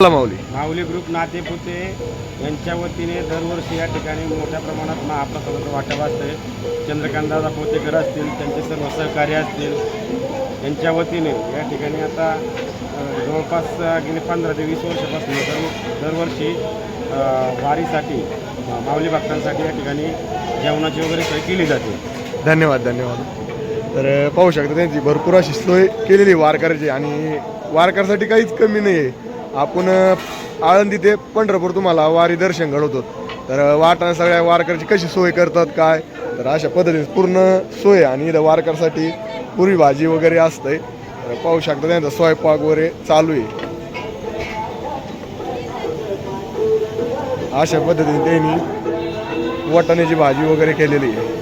माऊली? माऊली group Natepute यांच्या वतीने दरवर्षी या ठिकाणी मोठ्या प्रमाणात महाप्रसादाचा वाटा असते चंद्रकांतदादा पोतेकर असतील त्यांचे सर्व सहकारी असतील यांच्या वतीने या ठिकाणी आता जवळपास गेले पंधरा ते वीस वर्षापासून दर दरवर्षी वारीसाठी माऊली भक्तांसाठी या ठिकाणी जेवणाची वगैरे सोय केली जाते. धन्यवाद धन्यवाद. तर पाहू शकता त्यांची भरपूर अशी सोय केलेली वारकऱ्याची आणि वारकऱ्यासाठी काहीच कमी नाही आहे आपण आळंदी ते पंढरपूर तुम्हाला वारी दर्शन घडवतो. तर वाटा सगळ्या वारकऱ्याची कशी सोय करतात काय? तर अशा पद्धतीने पूर्ण सोय आणि इथं वारकऱ्यासाठी पुरी भाजी वगैरे असतंय. तर पाहू शकता त्यांचा स्वयंपाक वगैरे चालू आहे. अशा पद्धतीने त्यांनी वाटाण्याची भाजी वगैरे केलेली आहे.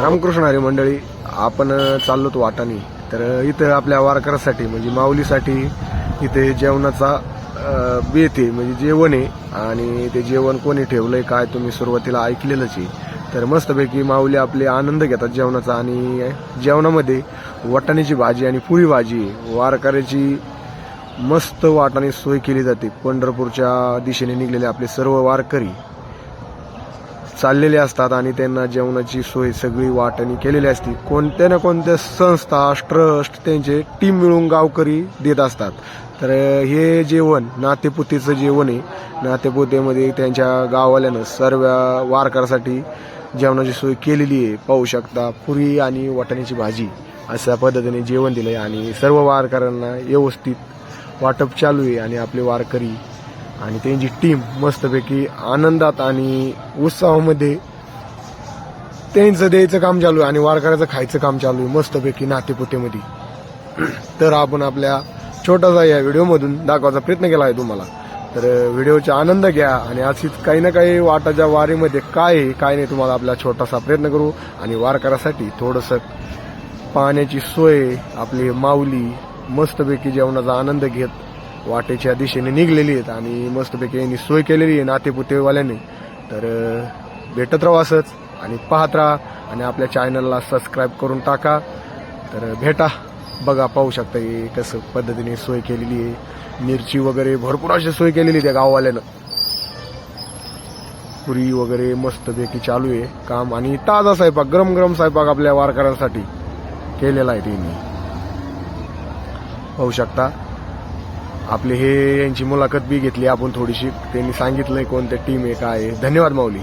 रामकृष्ण हरी मंडळी आपण चाललो तो वाटाने तर इथं आपल्या वारकऱ्यासाठी म्हणजे माऊलीसाठी इथे जेवणाचा बेत आहे म्हणजे जेवण आहे. आणि ते जेवण कोणी ठेवलंय काय तुम्ही सुरुवातीला ऐकलेलंच आहे. तर मस्तपैकी माऊली आपले आनंद घेतात जेवणाचा. आणि जेवणामध्ये वाटाण्याची भाजी आणि पुरी भाजी वारकऱ्याची मस्त वाटाने सोय केली जाते. पंढरपूरच्या दिशेने निघलेले आपले सर्व वारकरी. चाललेले असतात आणि त्यांना जेवणाची सोय सगळी वाटणी केलेली असते. कोणत्या ना कोणत्या संस्था ट्रस्ट त्यांचे टीम मिळून गावकरी देत असतात. तर हे जेवण नातेपुतीचं जेवण आहे. नातेपुतेमध्ये त्यांच्या गाववाल्यानं सर्व वारकऱ्यासाठी जेवणाची सोय केलेली आहे. पाहू शकता पुरी आणि वाटाण्याची भाजी अशा पद्धतीने जेवण दिलंय आणि सर्व वारकऱ्यांना व्यवस्थित वाटप चालू आहे आणि आपले वारकरी आणि त्यांची टीम मस्तपैकी आनंदात आणि उत्साहामध्ये त्यांचं द्यायचं काम चालू आहे आणि वारकऱ्याचं खायचं काम चालू आहे मस्तपैकी नातेपुतेमध्ये. तर आपण आपल्या छोटासा या व्हिडिओमधून दाखवायचा प्रयत्न केला आहे तुम्हाला. तर व्हिडिओचा आनंद घ्या आणि अशीच काही ना काही वाटाच्या वारीमध्ये काय आहे काय नाही तुम्हाला आपला छोटासा प्रयत्न करू आणि वारकऱ्यासाठी थोडंसं पाण्याची सोय आपली माऊली मस्तपैकी जेवणाचा आनंद घेत वाटेच्या दिशेने निघलेली आहेत आणि मस्तपैकी यांनी सोय केलेली आहे नातेपुतेवाल्याने. तर भेटत राहा असंच आणि पाहत राहा आणि आपल्या चॅनलला सबस्क्राईब करून टाका. तर भेटा. बघा पाहू शकता हे कसं पद्धतीने सोय केलेली आहे. मिरची वगैरे भरपूर अशी सोय केलेली आहे त्या गाववाल्यानं. पुरी वगैरे मस्तपैकी चालू आहे काम आणि ताजा स्वयंपाक गरम गरम स्वयंपाक आपल्या वारकऱ्यांसाठी केलेला आहे त्यांनी. पाहू शकता. आपले हे यांची मुलाखत बी घेतली आपण थोडीशी. त्यांनी सांगितलंय कोणत्या टीम आहे काय आहे. धन्यवाद माऊली.